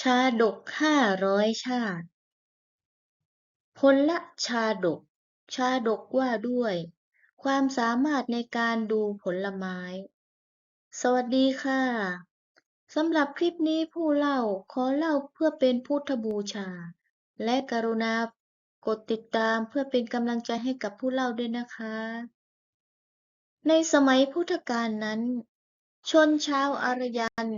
ชาดกห้าร้อยชาติ พลชาดก ชาดกว่าด้วย ความสามารถในการดูผลไม้ สวัสดีค่ะ สำหรับคลิปนี้ผู้เล่าขอเล่าเพื่อเป็นพุทธบูชา และกรุณากดติดตามเพื่อเป็นกำลังใจให้กับผู้เล่าด้วยนะคะ ในสมัยพุทธกาลนั้น ชนชาวอารยัน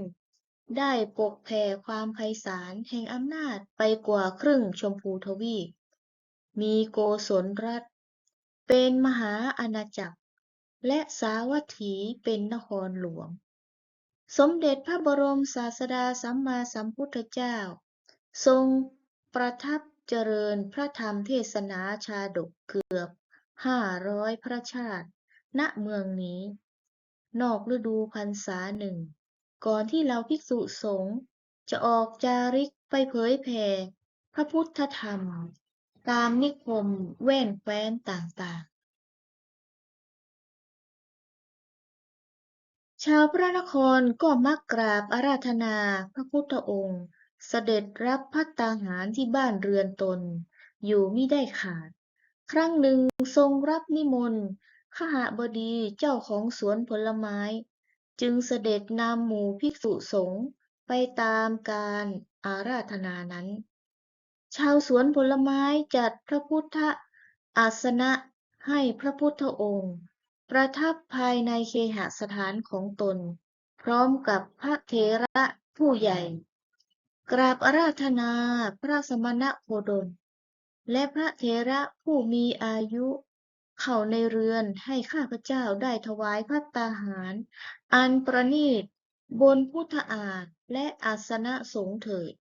ได้ปกแผ่ความไพศาลแห่งอำนาจไปกว่าครึ่งชมพูทวีป มีโกศลรัฐ เป็นมหาอาณาจักร และสาวัตถีเป็นนครหลวง สมเด็จพระบรมศาสดาสัมมาสัมพุทธเจ้า ทรงประทับเจริญพระธรรมเทศนาชาดกเกือบห้าร้อยพระชาติ ณเมืองนี้ นอกฤดูพรรษาหนึ่ง ก่อนที่เราภิกษุสงฆ์จะออกจาริกไปเผยแผ่พระพุทธธรรม ตามนิคมแว่นแคว้นต่างๆ ชาวพระนครก็มักกราบอาราธนาพระพุทธองค์ เสด็จรับพัตตาหารที่บ้านเรือนตน อยู่มิได้ขาด ครั้งหนึ่งทรงรับนิมนต์ขหบดีเจ้าของสวนผลไม้ จึงเสด็จนำหมู่ภิกษุสงฆ์ไปตามการอาราธนานั้น ชาวสวนผลไม้จัดพระพุทธอาสนะให้พระพุทธองค์ ประทับภายในเคหสถานของตน พร้อมกับพระเถระผู้ใหญ่ กราบอาราธนาพระสมณะโคดมและพระเถระผู้มีอายุ เข้าในเรือนให้ข้าพเจ้าได้ถวายภัตตาหาร อันประณีตบนพุทธอาฏและอาสนะสงเถิด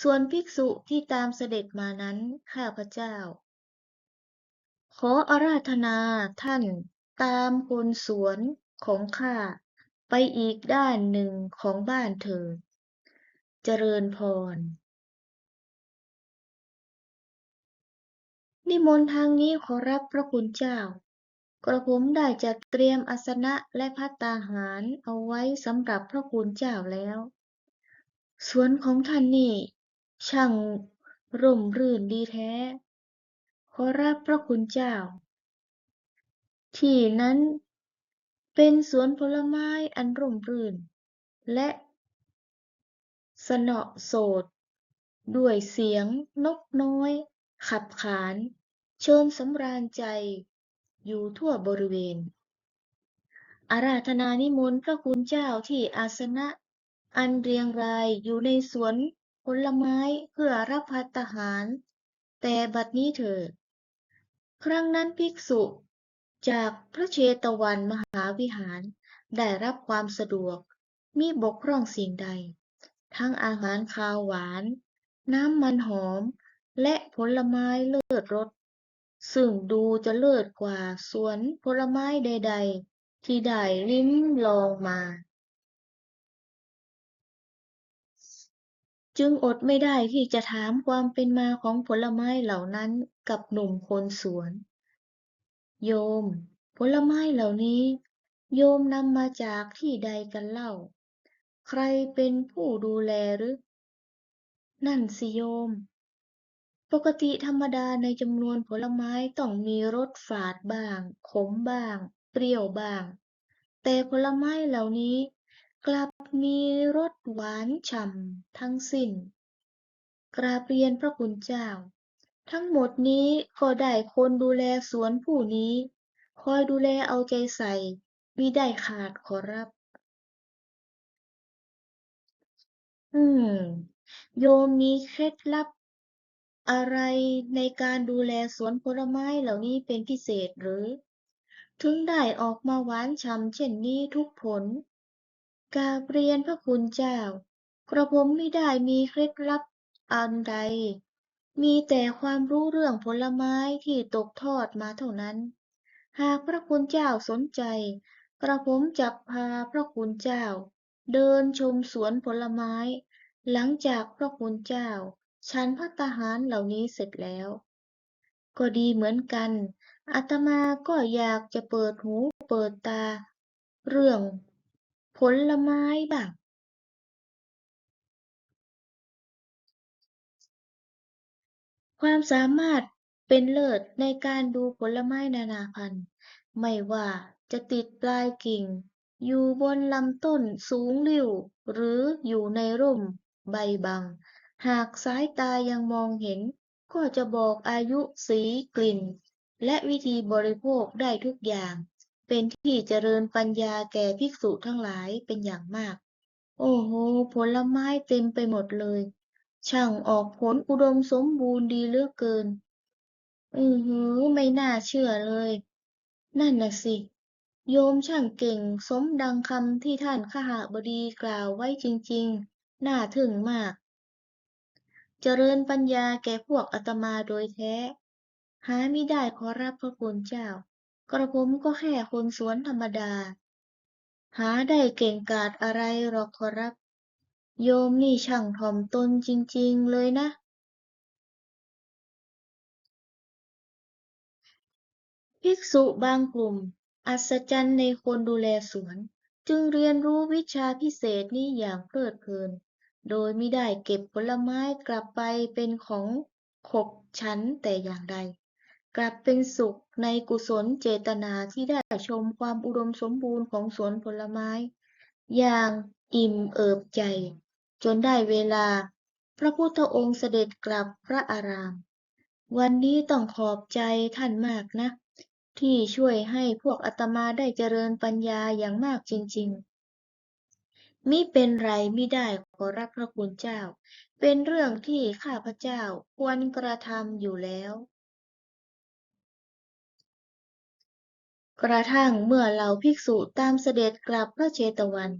ส่วนภิกษุที่ตามเสด็จมานั้นข้าพเจ้า ขออาราธนาท่านตามคนสวนของข้าไปอีกด้านหนึ่งของบ้านเถิด เจริญพร นิมนต์ทางนี้ขอรับพระคุณเจ้า กระผมได้จัดเตรียมอาสนะและภัตตาหารเอาไว้สำหรับพระคุณเจ้าแล้ว สวนของท่านนี่ ช่างร่มรื่นดีแท้ ขอรับพระคุณเจ้า ที่นั้นเป็นสวนผลไม้อันร่มรื่น และสนอโสดด้วยเสียงนกน้อย ขับขาน เชิญสำราญใจ อยู่ทั่วบริเวณ อาราธนานิมนต์พระคุณเจ้าที่อาสนะ อันเรียงรายอยู่ในสวนผลไม้เพื่อรับภัตตาหาร แต่บัดนี้เถิด ครั้งนั้นภิกษุจากพระเชตวันมหาวิหารได้รับความสะดวกมิบกพร่องสิ่งใด ทั้งอาหารคาวหวาน น้ำมันหอม และผลไม้เลิศรสซึ่งดูจะเลิศกว่าสวนผลไม้ใด ๆ ที่ได้ลิ้มลองมา จึงอดไม่ได้ที่จะถามความเป็นมาของผลไม้เหล่านั้นกับหนุ่มคนสวน โยม ผลไม้เหล่านี้ โยมนำมาจากที่ใดกันเล่า ใครเป็นผู้ดูแลหรือ นั่นสิโยม ปกติธรรมดาในจำนวนผลไม้ต้องมีรสฝาดบ้าง ขมบ้าง เปรี้ยวบ้าง แต่ผลไม้เหล่านี้กลับมีรสหวานฉ่ำทั้งสิ้น กราบเรียนพระคุณเจ้า ทั้งหมดนี้ก็ได้คนดูแลสวนผู้นี้ คอยดูแลเอาใจใส่มิได้ขาดขอรับ อืม โยมมีเคล็ดลับ อะไรในการดูแลสวนผลไม้เหล่านี้เป็นพิเศษหรือ ถึงได้ออกมาหวานฉ่ำเช่นนี้ทุกผล กาบเรียนพระคุณเจ้า กระผมไม่ได้มีเคล็ดลับอันใด มีแต่ความรู้เรื่องผลไม้ที่ตกทอดมาเท่านั้น หากพระคุณเจ้าสนใจ กระผมจะพาพระคุณเจ้า เดินชมสวนผลไม้ หลังจากพระคุณเจ้า ฉันภัตตาหารเหล่านี้เสร็จแล้ว ก็ดีเหมือนกันอาตมาก็อยากจะเปิดหูเปิดตา เรื่องผลไม้บ้างความสามารถเป็นเลิศในการดูผลไม้นานาพันธุ์ ไม่ว่าจะติดปลายกิ่ง อยู่บนลำต้นสูงลิ่วหรืออยู่ในร่มใบบัง หากสายตายังมองเห็น ก็จะบอกอายุ สี กลิ่น และวิธีบริโภคได้ทุกอย่าง เป็นที่เจริญปัญญาแก่ภิกษุทั้งหลายเป็นอย่างมาก โอ้โห ผลไม้เต็มไปหมดเลย ช่างออกผลอุดมสมบูรณ์ดีเหลือเกิน อือหือ ไม่น่าเชื่อเลย นั่นน่ะสิ โยมช่างเก่งสมดังคำที่ท่านขหบดีกล่าวไว้จริง ๆ น่าทึ่งมาก เจริญปัญญาแก่พวกอาตมาโดยแท้ หามิได้ขอรับพระคุณเจ้า กระผมก็แค่คนสวนธรรมดา หาได้เก่งกาจอะไรหรอกขอรับ โยมนี่ช่างถ่อมตนจริง ๆ เลยนะภิกษุบางกลุ่ม อัศจรรย์ในคนดูแลสวน จึงเรียนรู้วิชาพิเศษนี้อย่างเพลิดเพลิน โดยไม่ได้เก็บผลไม้กลับไปเป็นของขบฉันแต่อย่างใด กลับเป็นสุขในกุศลเจตนาที่ได้ชมความอุดมสมบูรณ์ของสวนผลไม้ อย่างอิ่มเอิบใจ จนได้เวลา พระพุทธองค์เสด็จกลับพระอาราม วันนี้ต้องขอบใจท่านมากนะ ที่ช่วยให้พวกอาตมาได้เจริญปัญญาอย่างมากจริง ๆ มิเป็นไรมิได้ขอรับพระคุณเจ้า เป็นเรื่องที่ข้าพเจ้าควรกระทำอยู่แล้ว กระทั่งเมื่อเหล่าภิกษุตามเสด็จกลับพระเชตวัน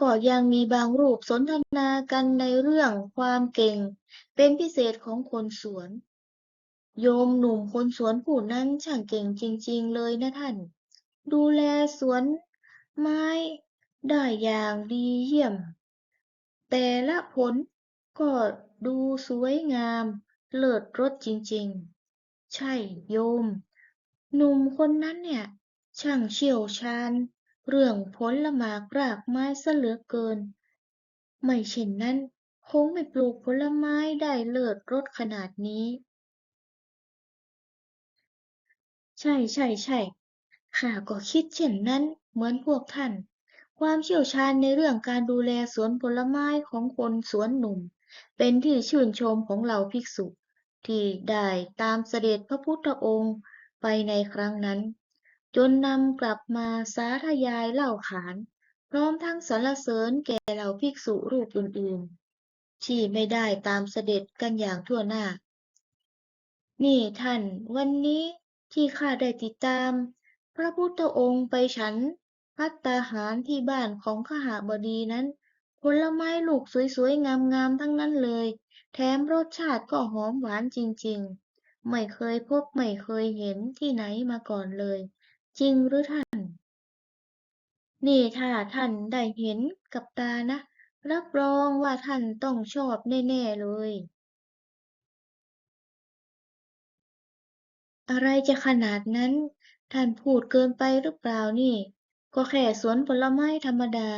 ก็ยังมีบางรูปสนทนากันในเรื่องความเก่ง เป็นพิเศษของคนสวน โยมหนุ่มคนสวนผู้นั้นช่างเก่งจริง ๆ เลยนะท่าน ดูแลสวนไม้ ได้อย่างดีเยี่ยม แต่ละผลก็ดูสวยงามเลิศรสจริงๆ ใช่โยม หนุ่มคนนั้นเนี่ย ช่างเชี่ยวชาญ เรื่องผลหมากรากไม้ซะเหลือเกิน ไม่เช่นนั้น คงไม่ปลูกผลไม้ได้เลิศรสขนาดนี้ ใช่ใช่ใช่ข้าก็คิดเช่นนั้นเหมือนพวกท่าน ความเชี่ยวชาญในเรื่องการดูแลสวนผลไม้ของคนสวนหนุ่ม เป็นที่ชื่นชมของเหล่าภิกษุ ที่ได้ตามเสด็จพระพุทธองค์ไปในครั้งนั้น จนนำกลับมาสาธยายเล่าขาน พร้อมทั้งสรรเสริญแก่เหล่าภิกษุรูปอื่นๆ ที่ไม่ได้ตามเสด็จกันอย่างทั่วหน้า นี่ท่าน วันนี้ที่ข้าได้ติดตาม พระพุทธองค์ไปฉัน ภัตตาหารที่บ้านของขหบดีนั้น ผลไม้ลูกสวยๆ งามๆ ทั้งนั้นเลย แถมรสชาติก็หอมหวานจริงๆ ไม่เคยพบไม่เคยเห็นที่ไหนมาก่อนเลย จริงหรือท่าน นี่ถ้าท่านได้เห็นกับตานะ รับรองว่าท่านต้องชอบแน่ๆเลยอะไรจะขนาดนั้น ท่านพูดเกินไปหรือเปล่านี่ ก็แค่สวนผลไม้ธรรมดา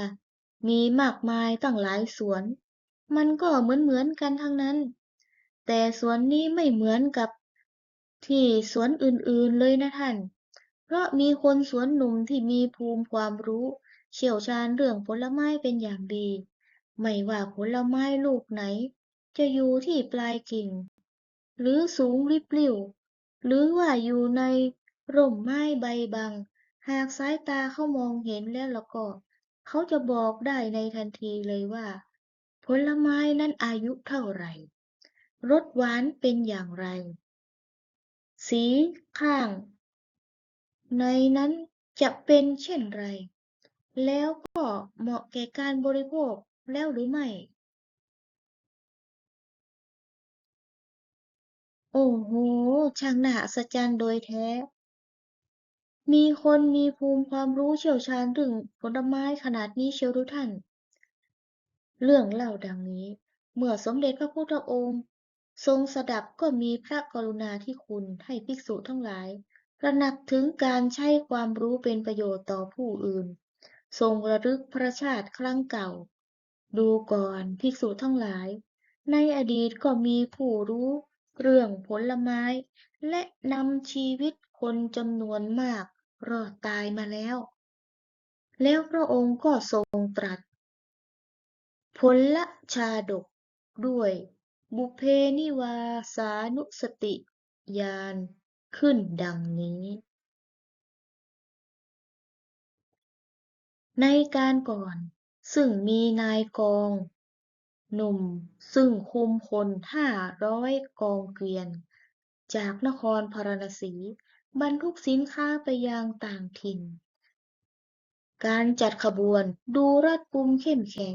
มีมากมายตั้งหลายสวน มันก็เหมือนเหมือนๆกันทั้งนั้น แต่สวนนี้ไม่เหมือนกับที่สวนอื่นๆเลยนะท่าน เพราะมีคนสวนหนุ่มที่มีภูมิความรู้ เชี่ยวชาญเรื่องผลไม้เป็นอย่างดี ไม่ว่าผลไม้ลูกไหน จะอยู่ที่ปลายกิ่ง หรือสูงริบลิ่วหรือว่าอยู่ในร่มไม้ใบบัง หากสายตาเขามองเห็นแล้วแล้วก็ เขาจะบอกได้ในทันทีเลยว่า ผลไม้นั้นอายุเท่าไหร่รสหวานเป็นอย่างไร สีข้าง ในนั้นจะเป็นเช่นไร แล้วก็เหมาะแก่การบริโภคแล้วหรือไม่ โอ้โห ช่างน่าอัศจรรย์โดยแท้ มีคนมีภูมิความรู้เชี่ยวชาญเรื่องผลไม้ขนาดนี้เชียวหรือท่าน เรื่องเล่าดังนี้ เมื่อสมเด็จพระพุทธองค์ ทรงสดับก็มีพระกรุณาธิคุณให้ภิกษุทั้งหลายระหนักถึงการใช้ความรู้เป็นประโยชน์ต่อผู้อื่น ทรงระลึกพระชาติครั้งเก่า ดูก่อนภิกษุทั้งหลาย ในอดีตก็มีผู้รู้ เรื่องผลไม้ และนำชีวิตคนจำนวนมาก รอดตายมาแล้ว แล้วพระองค์ก็ทรงตรัสผลชาดกด้วย บุเพนิวาสานุสติญาณขึ้นดังนี้ ในการก่อนซึ่งมีนายกอง หนุ่มซึ่งคุมพลห้าร้อยกองเกวียน จากนครพาราณสี บรรทุกสินค้าไปยังต่างถิ่น การจัดขบวนดูรัดกุมเข้มแข็ง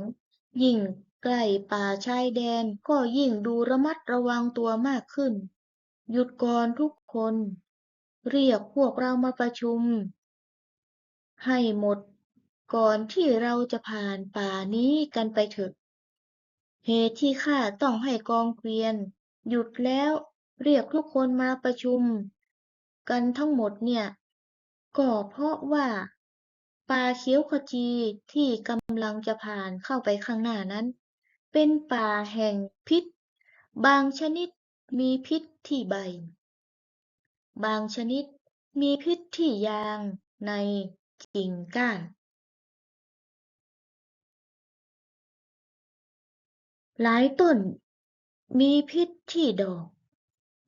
ยิ่งใกล้ป่าชายแดนก็ยิ่งดูระมัดระวังตัวมากขึ้น หยุดก่อนทุกคน เรียกพวกเรามาประชุม ให้หมดก่อนที่เราจะผ่านป่านี้กันไปเถอะ เหตุที่ข้าต้องให้กองเกวียน หยุดแล้วเรียกทุกคนมาประชุม กันทั้งหมดเนี่ย ก็เพราะว่าป่าเขียวขจีที่กำลังจะผ่านเข้าไปข้างหน้านั้น เป็นป่าแห่งพิษ บางชนิดมีพิษที่ใบ บางชนิดมีพิษที่ยางในกิ่งก้าน หลายต้นมีพิษที่ดอก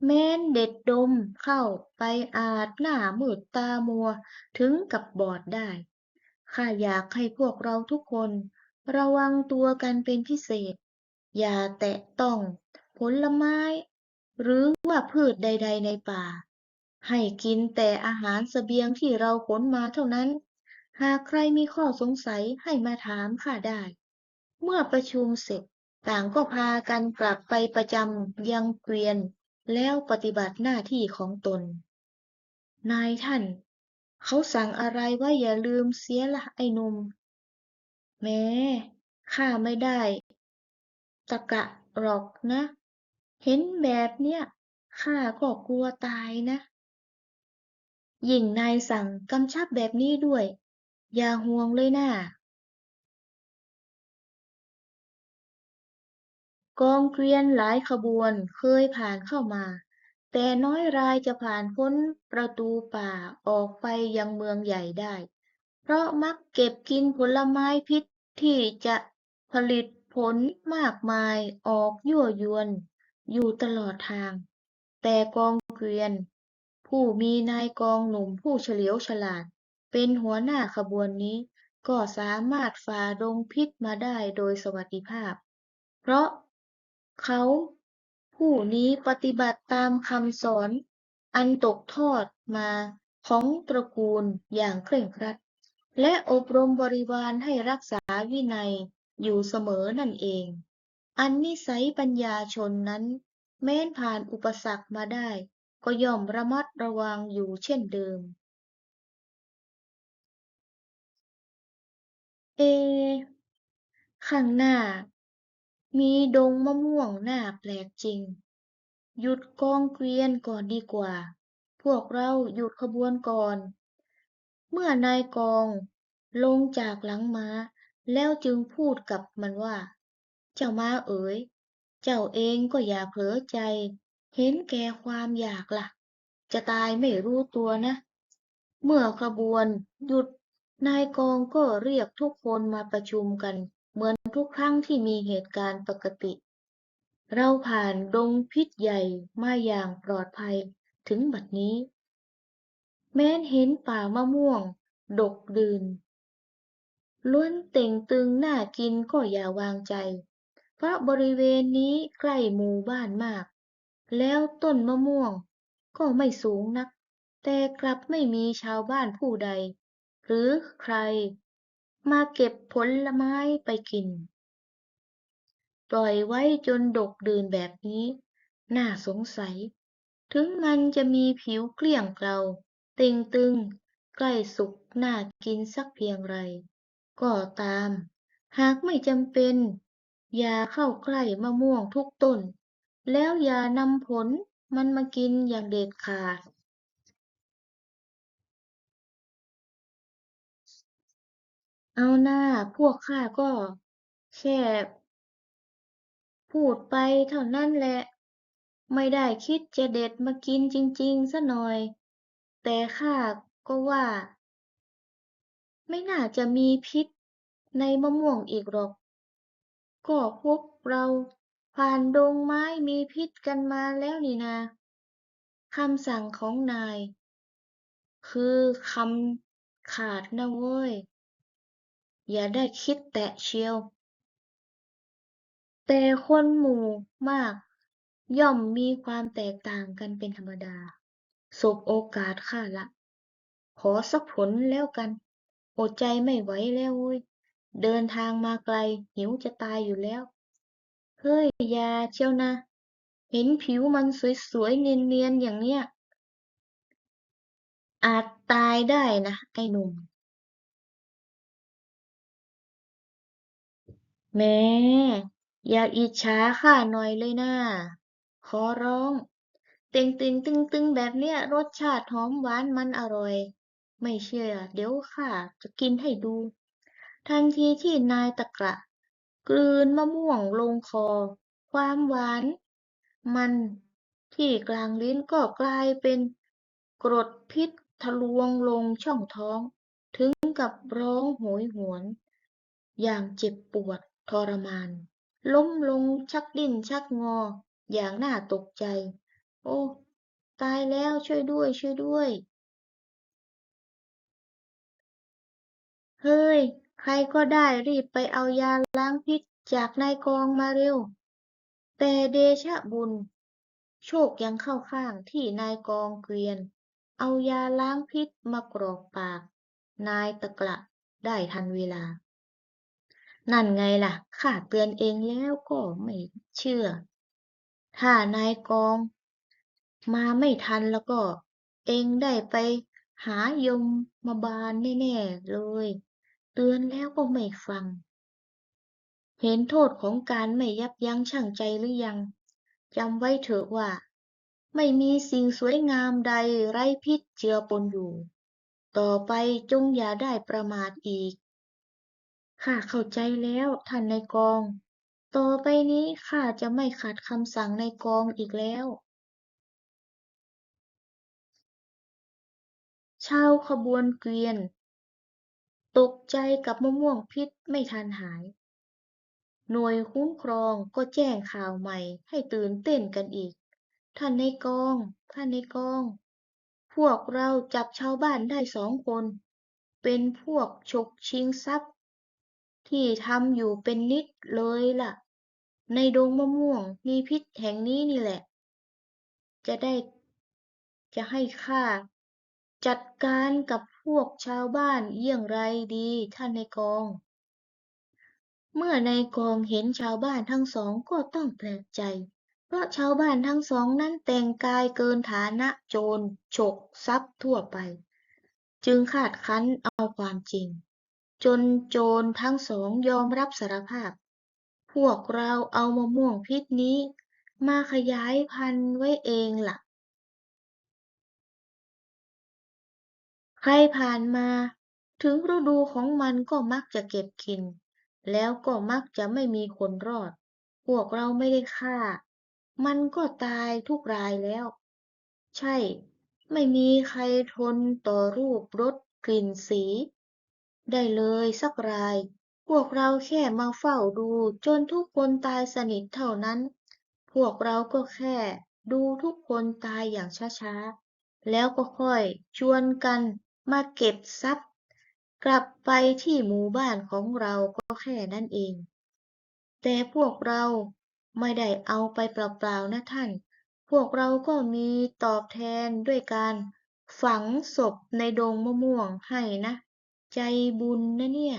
แม้นเด็ดดมเข้าไปอาจหน้ามืดตามัวถึงกับบอดได้ ข้าอยากให้พวกเราทุกคน ระวังตัวกันเป็นพิเศษ อย่าแตะต้องผลไม้ หรือว่าพืชใด ๆ ในป่า ให้กินแต่อาหารเสบียงที่เราขนมาเท่านั้น หากใครมีข้อสงสัยให้มาถามข้าได้ เมื่อประชุมเสร็จต่างก็พากันกลับไปประจำยังเกวียน แล้วปฏิบัติหน้าที่ของตน นายท่าน เขาสั่งอะไรไว้อย่าลืมเสียละไอ้หนุ่มแม้ข้าไม่ได้ ตะกะหรอกนะ เห็นแบบเนี้ยข้าก็กลัวตายนะ ยิ่งนายสั่งกำชับแบบนี้ด้วย อย่าห่วงเลยน่า กองเกวียนหลายขบวนเคยผ่านเข้ามา แต่น้อยรายจะผ่านพ้นประตูป่าออกไปยังเมืองใหญ่ได้ เพราะมักเก็บกินผลไม้พิษที่จะผลิตผลมากมายออกยั่วยวนอยู่ตลอดทาง แต่กองเกวียน ผู้มีนายกองหนุ่มผู้เฉลียวฉลาด เป็นหัวหน้าขบวนนี้ ก็สามารถฝ่าดงพิษมาได้โดยสวัสดิภาพ เพราะ เขาผู้นี้ปฏิบัติตามคำสอนอันตกทอดมาของตระกูลอย่างเคร่งครัด และอบรมบริวารให้รักษาวินัยอยู่เสมอนั่นเอง อันนิสัยปัญญาชนนั้น แม้นผ่านอุปสรรคมาได้ ก็ย่อมระมัดระวังอยู่เช่นเดิม เอ ข้างหน้า มีดงมะม่วงน่าแปลกจริง หยุดกองเกวียนก่อนดีกว่า พวกเราหยุดขบวนก่อน เมื่อนายกองลงจากหลังม้า แล้วจึงพูดกับมันว่า เจ้าม้าเอ๋ย เจ้าเองก็อย่าเผลอใจ เห็นแก่ความอยากล่ะ จะตายไม่รู้ตัวนะ เมื่อขบวนหยุดนายกองก็เรียกทุกคนมาประชุมกัน เหมือนทุกครั้งที่มีเหตุการณ์ปกติ เราผ่านดงพิษใหญ่มาอย่างปลอดภัยถึงบัดนี้ แม้นเห็นป่ามะม่วง ดกดื่นล้วนเต่งตึงน่ากินก็อย่าวางใจ เพราะบริเวณนี้ใกล้หมู่บ้านมาก แล้วต้นมะม่วงก็ไม่สูงนัก แต่กลับไม่มีชาวบ้านผู้ใด หรือใคร มาเก็บผลไม้ไปกิน ปล่อยไว้จนดกดื่นแบบนี้ น่าสงสัย ถึงมันจะมีผิวเกลี้ยงเกลาเต่งตึง ใกล้สุกน่ากินสักเพียงไร ก็ตาม หากไม่จำเป็น อย่าเข้าใกล้มะม่วงทุกต้น แล้วอย่านำผลมันมากินอย่างเด็ดขาด เอาหน้าพวกข้าก็แค่พูดไปเท่านั้นแหละ ไม่ได้คิดจะเด็ดมากินจริง ๆซะหน่อย แต่ข้าก็ว่า ไม่น่าจะมีพิษในมะม่วงอีกหรอก ก็พวกเราผ่านดงไม้มีพิษกันมาแล้วนี่นาคำสั่งของนาย คือคำขาดนะเว้ย อย่าได้คิดแตะเชียว แต่คนหมู่มาก ย่อมมีความแตกต่างกันเป็นธรรมดา สบโอกาสข้าละ ขอสักผลแล้วกัน อดใจไม่ไหวแล้วเว้ย เดินทางมาไกล หิวจะตายอยู่แล้ว เฮ้ยยาเชียวนะ เห็นผิวมันสวยๆ เนียนๆ อย่างเนี้ยอาจตายได้นะ ไอ้หนุ่ม แหม อย่าอิจฉาข้าหน่อยเลยนะขอร้อง เต่งตึงตึงตึงแบบเนี้ย รสชาติหอมหวานมันอร่อย ไม่เชื่อ เดี๋ยวข้าจะกินให้ดู ทันทีที่นายตะกระ กลืนมะม่วงลงคอ ความหวาน มันที่กลางลิ้นก็กลายเป็นกรดพิษทะลวงลงช่องท้อง ถึงกับร้องโหยหวน อย่างเจ็บปวด ทรมาน ล้มลงชักดิ้นชักงอ อย่างน่าตกใจ โอ้ ตายแล้วช่วยด้วย ช่วยด้วย เฮ้ย ใครก็ได้รีบไปเอายาล้างพิษจากนายกองมาเร็ว แต่เดชะบุญ โชคยังเข้าข้างที่นายกองเกวียน เอายาล้างพิษมากรอกปาก นายตะกระได้ทันเวลา นั่นไงล่ะ ข้าเตือนเองแล้วก็ไม่เชื่อ ถ้านายกอง มาไม่ทันแล้วก็ เองได้ไปหายมมาบาลแน่ๆเลย เตือนแล้วก็ไม่ฟัง เห็นโทษของการไม่ยับยั้งชั่งใจหรือยังจำไว้เถอะว่า ไม่มีสิ่งสวยงามใดไร้พิษเจือปนอยู่ ต่อไปจงอย่าได้ประมาทอีก ข้าเข้าใจแล้วท่านนายกอง ต่อไปนี้ข้าจะไม่ขัดคำสั่งนายกองอีกแล้ว ชาวขบวนเกวียน ตกใจกับมะม่วงพิษไม่ทันหาย หน่วยคุ้มครองก็แจ้งข่าวใหม่ให้ตื่นเต้นกันอีก ท่านนายกอง ท่านนายกอง พวกเราจับชาวบ้านได้สองคน เป็นพวกฉกชิงทรัพย์ ที่ทำอยู่เป็นนิดเลยล่ะ ในดงมะม่วงมีพิษแห่งนี้นี่แหละ จะได้จะให้ข้าจัดการกับพวกชาวบ้านเยี่ยงไรดีท่านในกอง เมื่อในกองเห็นชาวบ้านทั้งสองก็ต้องแปลกใจ เพราะชาวบ้านทั้งสองนั้นแต่งกายเกินฐานะโจรฉกทรัพย์ทั่วไป จึงคาดคั้นเอาความจริง จนโจรทั้งสองยอมรับสารภาพ พวกเราเอามะม่วงพิษนี้ มาขยายพันธุ์ไว้เองล่ะ ใครผ่านมาถึงฤดูของมันก็มักจะเก็บกิน แล้วก็มักจะไม่มีคนรอด พวกเราไม่ได้ฆ่า มันก็ตายทุกรายแล้ว ใช่ ไม่มีใครทนต่อรูปรสกลิ่นสี ได้เลยสักราย พวกเราแค่มาเฝ้าดู จนทุกคนตายสนิทเท่านั้น พวกเราก็แค่ดูทุกคนตายอย่างช้าๆ แล้วก็ค่อยชวนกันมาเก็บทรัพย์ กลับไปที่หมู่บ้านของเราก็แค่นั้นเอง แต่พวกเราไม่ได้เอาไปเปล่าๆนะท่าน พวกเราก็มีตอบแทนด้วยการฝังศพในดงมะม่วงให้นะ ใจบุญนะเนี่ย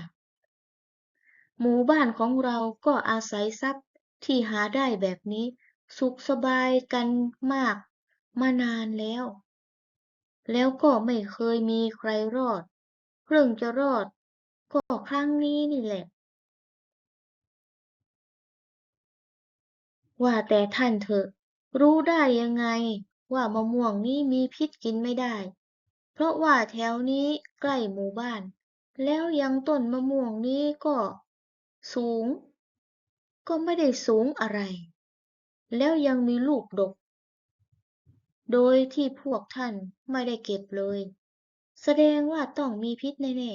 หมู่บ้านของเราก็อาศัยทรัพย์ที่หาได้แบบนี้ สุขสบายกันมากมานานแล้ว แล้วก็ไม่เคยมีใครรอดเพิ่งจะรอด ก็ครั้งนี้นี่แหละ ว่าแต่ท่านเถอะ รู้ได้ยังไงว่ามะม่วงนี้มีพิษกินไม่ได้ เพราะว่าแถวนี้ใกล้หมู่บ้าน แล้วยังต้นมะม่วงนี้ก็สูง ก็ไม่ได้สูงอะไร แล้วยังมีลูกดก โดยที่พวกท่านไม่ได้เก็บเลย แสดงว่าต้องมีพิษแน่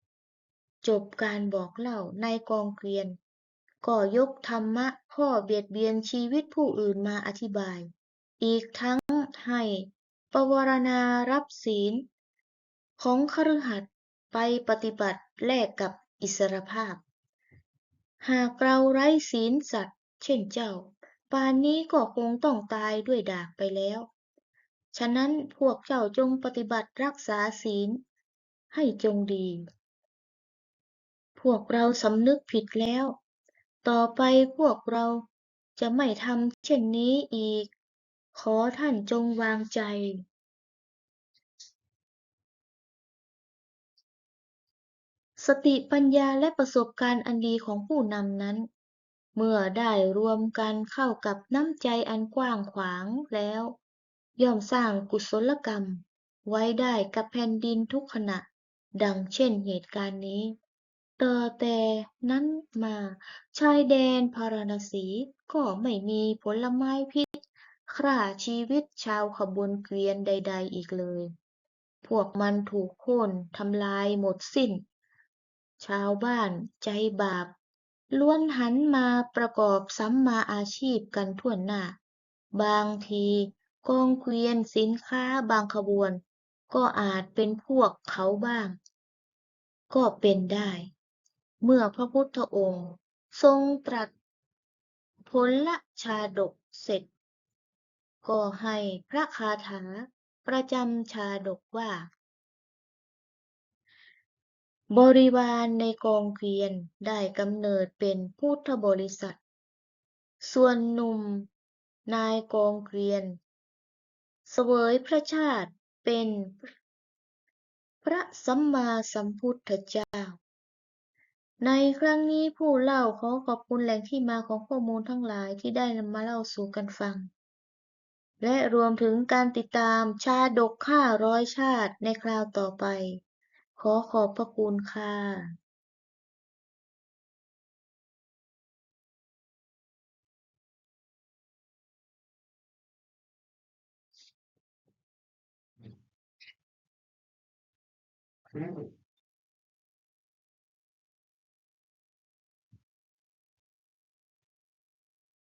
ๆ จบการบอกเล่าในกองเกวียน ก็ยกธรรมะข้อเบียดเบียนชีวิตผู้อื่นมาอธิบาย อีกทั้งให้ปวารณารับศีลของคฤหัสถ์ ไปปฏิบัติแลกกับอิสรภาพ หากเราไร้ศีลสัตว์ เช่นเจ้า ป่านนี้ก็คงต้องตายด้วยดาบไปแล้ว ฉะนั้นพวกเจ้าจงปฏิบัติรักษาศีล ให้จงดี พวกเราสำนึกผิดแล้ว ต่อไปพวกเราจะไม่ทำเช่นนี้อีก ขอท่านจงวางใจ สติปัญญาและประสบการณ์อันดีของผู้นำนั้น เมื่อได้รวมกันเข้ากับน้ำใจอันกว้างขวางแล้ว ย่อมสร้างกุศลกรรม ไว้ได้กับแผ่นดินทุกขณะ ดังเช่นเหตุการณ์นี้ต่อแต่นั้นมาชายแดนพาราณสีก็ไม่มีผลไม้พิษฆ่าชีวิตชาวขบวนเกวียนใด ๆ อีกเลย พวกมันถูกโค่นทำลายหมดสิ้น ชาวบ้านใจบาป ล้วนหันมาประกอบสัมมาอาชีพกันทั่วหน้า บางทีกองเกวียนสินค้าบางขบวน ก็อาจเป็นพวกเขาบ้าง ก็เป็นได้ เมื่อพระพุทธองค์ ทรงตรัสผลชาดกเสร็จ ก็ให้พระคาถาประจำชาดกว่า บริวารในกองเกวียนได้กำเนิดเป็นพุทธบริษัท ส่วนหนุ่ม นายกองเกวียน เสวยพระชาติเป็นพระสัมมาสัมพุทธเจ้า ในครั้งนี้ผู้เล่าขอขอบคุณแหล่งที่มาของข้อมูลทั้งหลายที่ได้นำมาเล่าสู่กันฟัง และรวมถึงการติดตามชาดกห้าร้อยชาติในคราวต่อไป ขอขอบพระคุณค่ะ Mm.